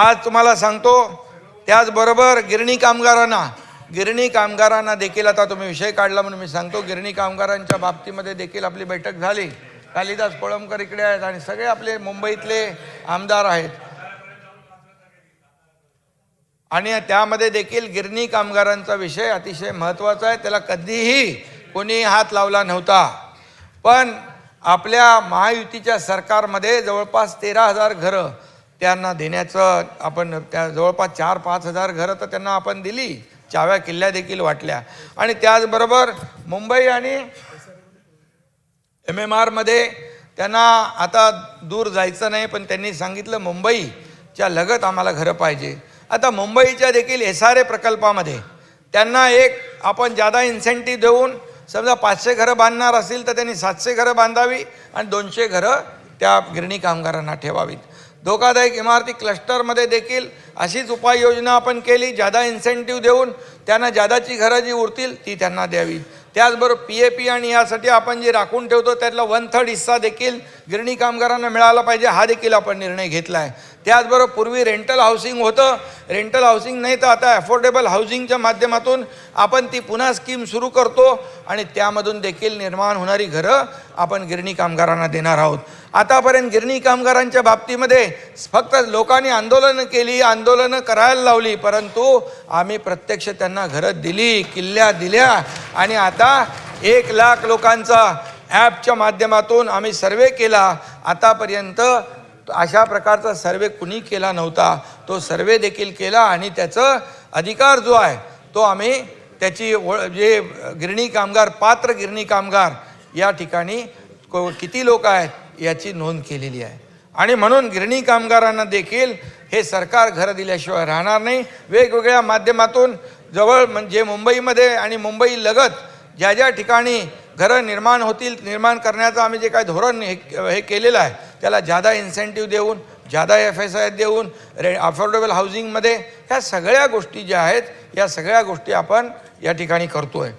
आज तुम्हाला सांगतो त्याचबरोबर गिरणी कामगारांना गिरणी कामगारांना देखील आता तुम्ही विषय काढला म्हणून मी सांगतो गिरणी कामगारांच्या बाबतीमध्ये देखील आपली बैठक झाली. कालिदास कोळंबकर इकडे आहेत आणि सगळे आपले मुंबईतले आमदार आहेत. आणि त्यामध्ये देखील गिरणी कामगारांचा विषय अतिशय महत्त्वाचा आहे त्याला कधीही कोणी हात लावला नव्हता. पण आपल्या महायुतीच्या सरकारमध्ये जवळपास तेरा हजार घरं त्यांना देण्याचं आपण त्या जवळपास चार पाच हजार घरं तर त्यांना आपण दिली. चाव्या किल्ल्या देखील वाटल्या. आणि त्याचबरोबर मुंबई आणि एम एम आरमध्ये त्यांना आता दूर जायचं नाही पण त्यांनी सांगितलं मुंबईच्या लगत आम्हाला घरं पाहिजे. आता मुंबईच्या देखील एस आर ए प्रकल्पामध्ये त्यांना एक आपण जादा इन्सेंटिव्ह देऊन समजा पाचशे घरं बांधणार असतील तर त्यांनी सातशे घरं बांधावी आणि दोनशे घरं त्या गिरणी कामगारांना ठेवावीत. धोकादायक इमारती क्लस्टरमध्ये देखील अशीच उपाययोजना आपण केली जादा इन्सेंटिव्ह देऊन त्यांना जादाची घरं जी उरतील ती त्यांना द्यावी. त्याचबरोबर पी ए पी आणि यासाठी आपण जे राखून ठेवतो त्यातला वन थर्ड हिस्सा देखील गिरणी कामगारांना मिळाला पाहिजे हा देखील आपण निर्णय घेतला आहे त्याचबरोबर पूर्वी रेंटल हाऊसिंग होतं रेंटल हाऊसिंग नाही तर आता अफोर्डेबल हाऊसिंगच्या माध्यमातून आपण ती पुन्हा स्कीम सुरू करतो आणि त्यामधून देखील निर्माण होणारी घरं आपण गिरणी कामगारांना देणार आहोत. आतापर्यंत गिरणी कामगारांच्या बाबतीमध्ये फक्त लोकांनी आंदोलनं केली आंदोलनं करायला लावली परंतु आम्ही प्रत्यक्ष त्यांना घरं दिली किल्ल्या दिल्या आणि आता एक लाख लोकांचा ॲपच्या माध्यमातून आम्ही सर्वे केला. आतापर्यंत अशा प्रकारचा सर्वे कुणी केला नव्हता. तो सर्वे देखील केला आणि त्याचं अधिकार जो आहे तो आम्ही त्याची ओळ- जे गिरणी कामगार पात्र गिरणी कामगार या ठिकाणी को- किती लोक आहेत याची नोंद केलेली आहे. आणि म्हणून गिरणी कामगारांना देखील हे सरकार घरं दिल्याशिवाय राहणार नाही. वेगवेगळ्या माध्यमातून जवळ म्हणजे मुंबईमध्ये आणि मुंबई लगत ज्या ज्या ठिकाणी घरं निर्माण होतील निर्माण करण्याचं आम्ही जे काय धोरण हे हे केलेलं आहे त्याला जादा इन्सेंटिव्ह देऊन जादा एफ एस आय देऊन रे अफोर्डेबल हाऊसिंगमध्ये ह्या सगळ्या गोष्टी ज्या आहेत या सगळ्या गोष्टी आपण या ठिकाणी करतो आहे